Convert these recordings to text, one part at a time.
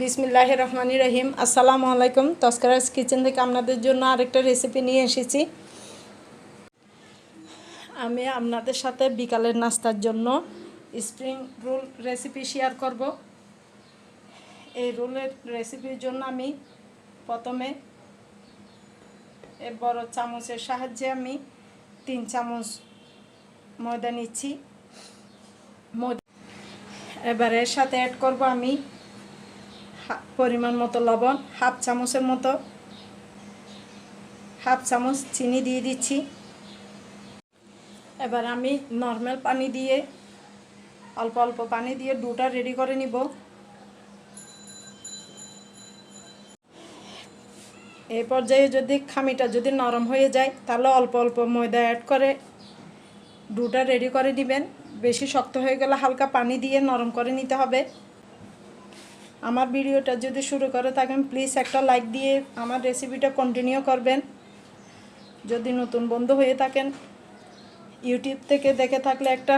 বিসমিল্লাহ রহমানি রহিম। আসসালামু আলাইকুম। তস্করাস কিচেন থেকে আপনাদের জন্য আরেকটা রেসিপি নিয়ে এসেছি। আমি আপনাদের সাথে বিকালের নাস্তার জন্য স্প্রিং রোল রেসিপি শেয়ার করব। এই রোলের রেসিপির জন্য আমি প্রথমে এ বড় চামচের সাহায্যে আমি তিন চামচ ময়দা নিচ্ছি। ময়দা এবার এর সাথে অ্যাড করব আমি পরিমাণ মতো লবণ, হাফ চামচের মতো, হাফ চামচ চিনি দিয়ে দিচ্ছি। এবার আমি নর্মাল পানি দিয়ে, অল্প অল্প পানি দিয়ে দুটা রেডি করে নিব। এই পর্যায়ে যদি খামিটা যদি নরম হয়ে যায়, তাহলে অল্প অল্প ময়দা অ্যাড করে দুটা রেডি করে নেবেন। বেশি শক্ত হয়ে গেলে হালকা পানি দিয়ে নরম করে নিতে হবে। আমার ভিডিওটা যদি শুরু করে থাকেন প্লিজ একটা লাইক দিয়ে আমার রেসিপিটা কন্টিনিউ করবেন। যদি নতুন বন্ধু হয়ে থাকেন ইউটিউব থেকে দেখে থাকলে একটা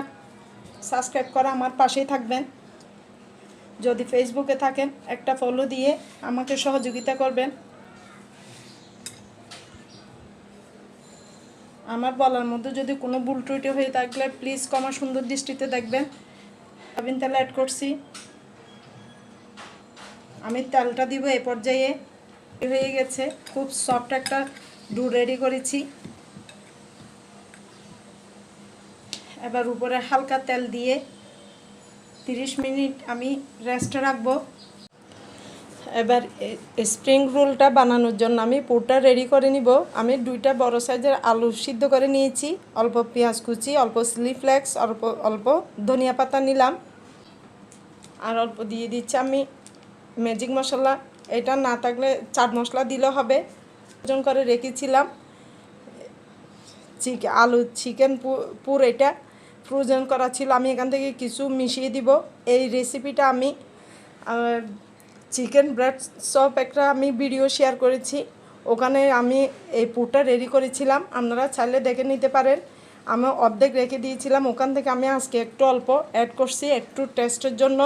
সাবস্ক্রাইব করা আমার পাশেই থাকবেন। যদি ফেসবুকে থাকেন, একটা ফলো দিয়ে আমাকে সহযোগিতা করবেন। আমার বলার মধ্যে যদি কোনো ভুল ত্রুটি হয়ে থাকলে প্লিজ কমা সুন্দর দৃষ্টিতে দেখবেন। আমি তাহলে অ্যাড করছি। আমি তেলটা দিব এ পর্যায়ে। হয়ে গেছে। খুব সফট একটা ডু রেডি করেছি। এবার উপরে হালকা তেল দিয়ে 30 মিনিট আমি রেস্টে রাখব। এবার স্প্রিং রোলটা বানানোর জন্য আমি পুরটা রেডি করে নিব। আমি দুইটা বড় সাইজের আলু সিদ্ধ করে নিয়েছি। অল্প পেঁয়াজ কুচি, অল্প স্লি ফ্লেক্স অল্প অল্প ধনিয়া পাতা নিলাম। আর অল্প দিয়ে দিচ্ছি আমি ম্যাজিক মশলা, এটা না থাকলে চাট মশলা দিলে হবে। ওজন করে রেখেছিলাম। চিকে, আলু, চিকেন পুর এটা ফ্রোজেন করা ছিল। আমি এখান থেকে কিছু মিশিয়ে দিব। এই রেসিপিটা আমি চিকেন ব্রেড চপ একটা আমি ভিডিও শেয়ার করেছি। ওখানে আমি এই পুরটা রেডি করেছিলাম। আপনারা চাইলে দেখে নিতে পারেন। আমি অর্ধেক রেখে দিয়েছিলাম। ওখান থেকে আমি আজকে একটু অল্প অ্যাড করছি একটু টেস্টের জন্য।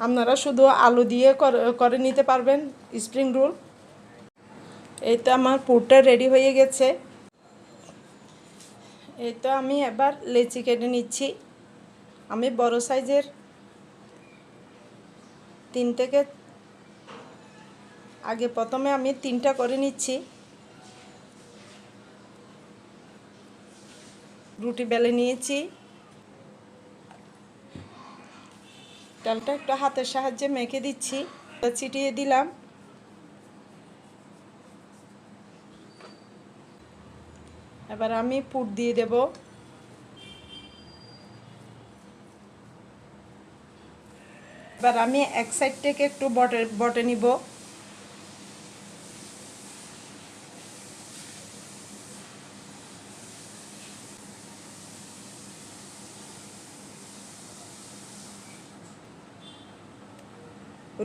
আপনারা শুধু আলু দিয়ে করে- নিতে পারবেন স্প্রিং রোল এই তো আমার পুরটা রেডি হয়ে গেছে। এই তো আমি এবার লেচি কেটে নিচ্ছি। আমি বড় সাইজের তিন থেকে, আগে প্রথমে আমি তিনটা করে নিচ্ছি। রুটি বেলে নিয়েছি। তেলটা একটু হাতের সাহায্যে মেখে দিচ্ছি। ছিটিয়ে দিলাম। এবার আমি পুট দিয়ে দেব। এবার আমি এক সাইড থেকে একটু বটে বটে নিব।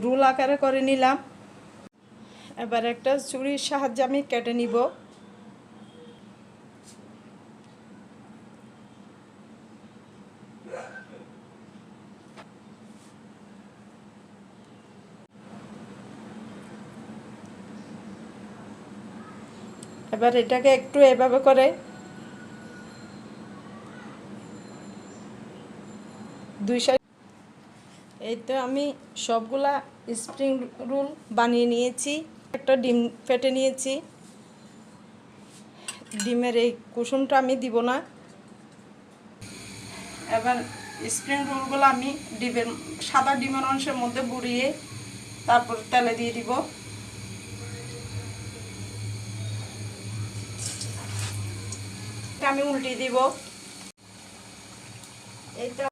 রুল আকারে করে নিলাম। এবার একটা চুরির সাহায্যে আমি কেটে নিব। এবার এটাকে একটু এভাবে করে দুই সাইড এই তো আমি সবগুলা স্প্রিং রোল বানিয়ে নিয়েছি। একটা ডিম ফেটে নিয়েছি। ডিমের এই কুসুমটা আমি দিব না। এবার স্প্রিং রোলগুলো আমি ডিমের, সাদা ডিমের অংশের মধ্যে বুড়িয়ে তারপর তেলে দিয়ে দিব। আমি উল্টিয়ে দিব। এই তো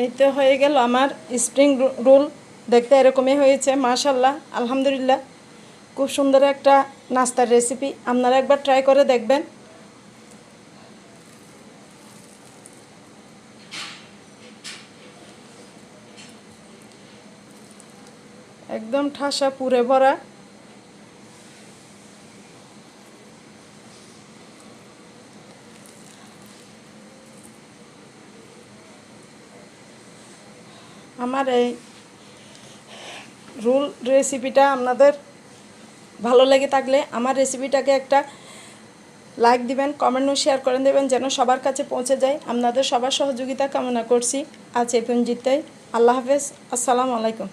এই তো হয়ে গেল আমার স্প্রিং রোল দেখতে এরকমই হয়েছে, মাশাল্লাহ, আলহামদুলিল্লাহ। খুব সুন্দর একটা নাস্তার রেসিপি আপনারা একবার ট্রাই করে দেখবেন। একদম ঠাসা পুরে ভরা। আমার এই রুল রেসিপিটা আপনাদের ভালো লেগে থাকলে আমার রেসিপিটাকে একটা লাইক দিবেন কমেন্টও শেয়ার করে দেবেন যেন সবার কাছে পৌঁছে যায়। আপনাদের সবার সহযোগিতা কামনা করছি। আজ এই পঞ্জিতাই আল্লাহ হাফেজ। আসসালামু আলাইকুম।